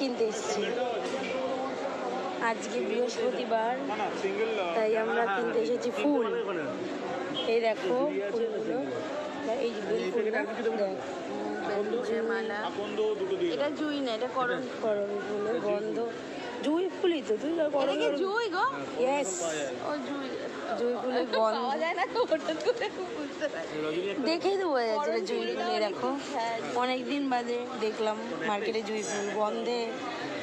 এসেছি। আজকে বৃহস্পতিবার তাই আমরা কিনতে এসেছি ফুল। এই দেখো ফুলগুলো। এই যে বেল ফুলটা দেখ। মালা। আকন্দ দুটো দিয়ে এটা জুই না এটা করণ। করণ গন্ধ ফুলই তো তুই এটা জুই গো? ইয়েস ও জুই। জুই। ফুলের গন্ধ পাওয়া যায় না তো ওটা তো বুঝতে পারি। দেখেই তো বোঝা যাচ্ছে জুই ফুল দেখো। হ্যাঁ। অনেক দিন বাদে দেখলাম মার্কেটে জুই ফুল গন্ধে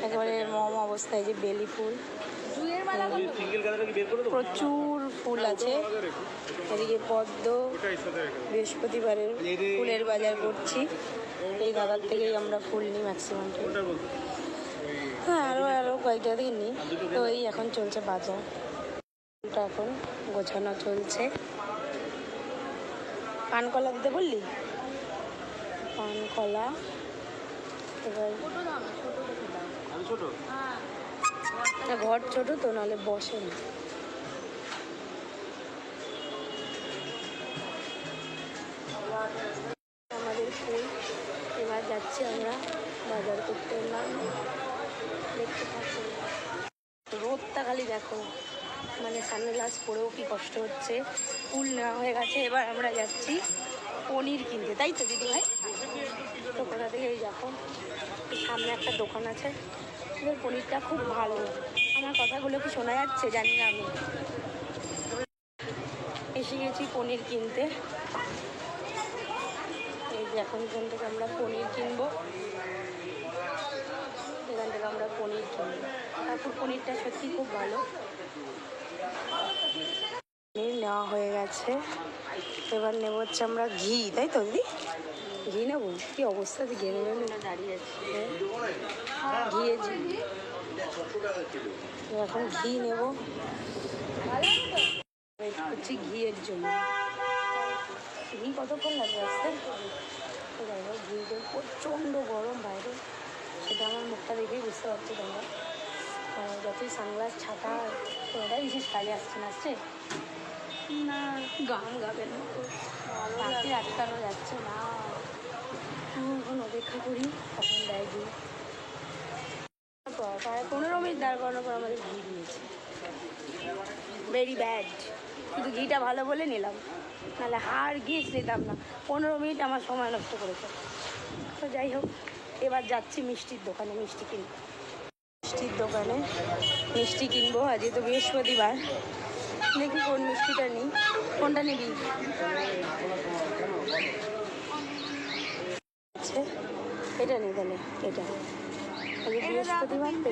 একেবারে মম অবস্থায় যে বেলি ফুল। প্রচুর ফুল আছে। এদিকে পদ্ম বৃহস্পতিবারের ফুলের বাজার করছি। এই দাদার থেকেই আমরা ফুল নিই ম্যাক্সিমাম হ্যাঁ আরও আরও কয়েকটা দিন নিই তো এই এখন চলছে বাজার। এখন গোছানো চলছে। পানকলা দিতে বললি? পানকলা। এবার ছোট দাও না ছোট দেখে দাও আমি ছোট হ্যাঁ না, ঘর ছোট তো নাহলে বসে না। আমাদের ফুল এবার যাচ্ছি আমরা বাজার করতে। এলাম খালি দেখো। মানে সানগ্লাস পরেও কি কষ্ট হচ্ছে। ফুল নেওয়া হয়ে গেছে, এবার আমরা যাচ্ছি পনির কিনতে। তাই তো, দিদি ভাই? তো কোথা থেকে দেখো, সামনে একটা দোকান আছে। পনিরটা খুব ভালো। আমার কথাগুলো কি শোনা যাচ্ছে? জানি না আমি। এসে গেছি পনির কিনতে। এই যে এখন থেকে আমরা পনির কিনবো এখান থেকে আমরা পনির কিনবো তারপর পনিরটা সত্যি খুব ভালো। পনির নেওয়া হয়ে গেছে। এবার নেব হচ্ছে আমরা ঘি তাই তো দিদি? ঘি নেব? কি অবস্থা ঘি নেবে? দাঁড়িয়ে আছে। ঘিয়ে ঘি এখন ঘি নেব। করছি ঘিয়ের জন্য। ঘি কতক্ষণ লাগবে আসতে? ঘিটা প্রচণ্ড গরম বাইরে। সেটা আমার মুখটা দেখেই বুঝতে পারছি তোমরা আর সানগ্লাস ছাতা কোনোটাই বিশেষ কাজে আসছে না আসছে না গান গাবেন রাত্রি আটকানো যাচ্ছে না। এখন অপেক্ষা করি কখন দেয় পর প্রায় পনেরো মিনিট দাঁড় করানোর পর আমাদের ঘি দিয়েছে। ভেরি ব্যাড শুধু ঘিটা ভালো বলে নিলাম। নাহলে হার ঘিস নিতাম না। পনেরো মিনিট আমার সময় নষ্ট করেছে। তো যাই হোক এবার যাচ্ছি মিষ্টির দোকানে মিষ্টি কিনবো মিষ্টির দোকানে মিষ্টি কিনবো, আজকে তো বৃহস্পতিবার। দেখি কোন মিষ্টিটা নিই। কোনটা নিবি? এটা নেই তাহলে, এটা। আজকে বৃহস্পতিবার তো।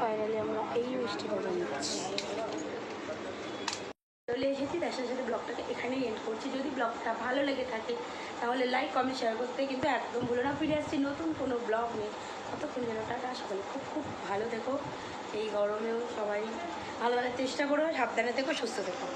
ফাইনালি আমরা এই মিষ্টিটা বানাচ্ছি চলে এসেছি, তার সাথে সাথে ব্লগটাকে এখানেই এন্ড করছি। যদি ব্লগটা ভালো লেগে থাকে, তাহলে লাইক কমেন্ট শেয়ার করতে কিন্তু একদম ভুলো না। ফিরে আসছি নতুন কোনো ব্লগ নেই কতক্ষণ যেন টাটা, সকালে খুব খুব ভালো দেখো এই গরমেও সবাই ভালো চেষ্টা করো, সাবধানে দেখো সুস্থ থেকো।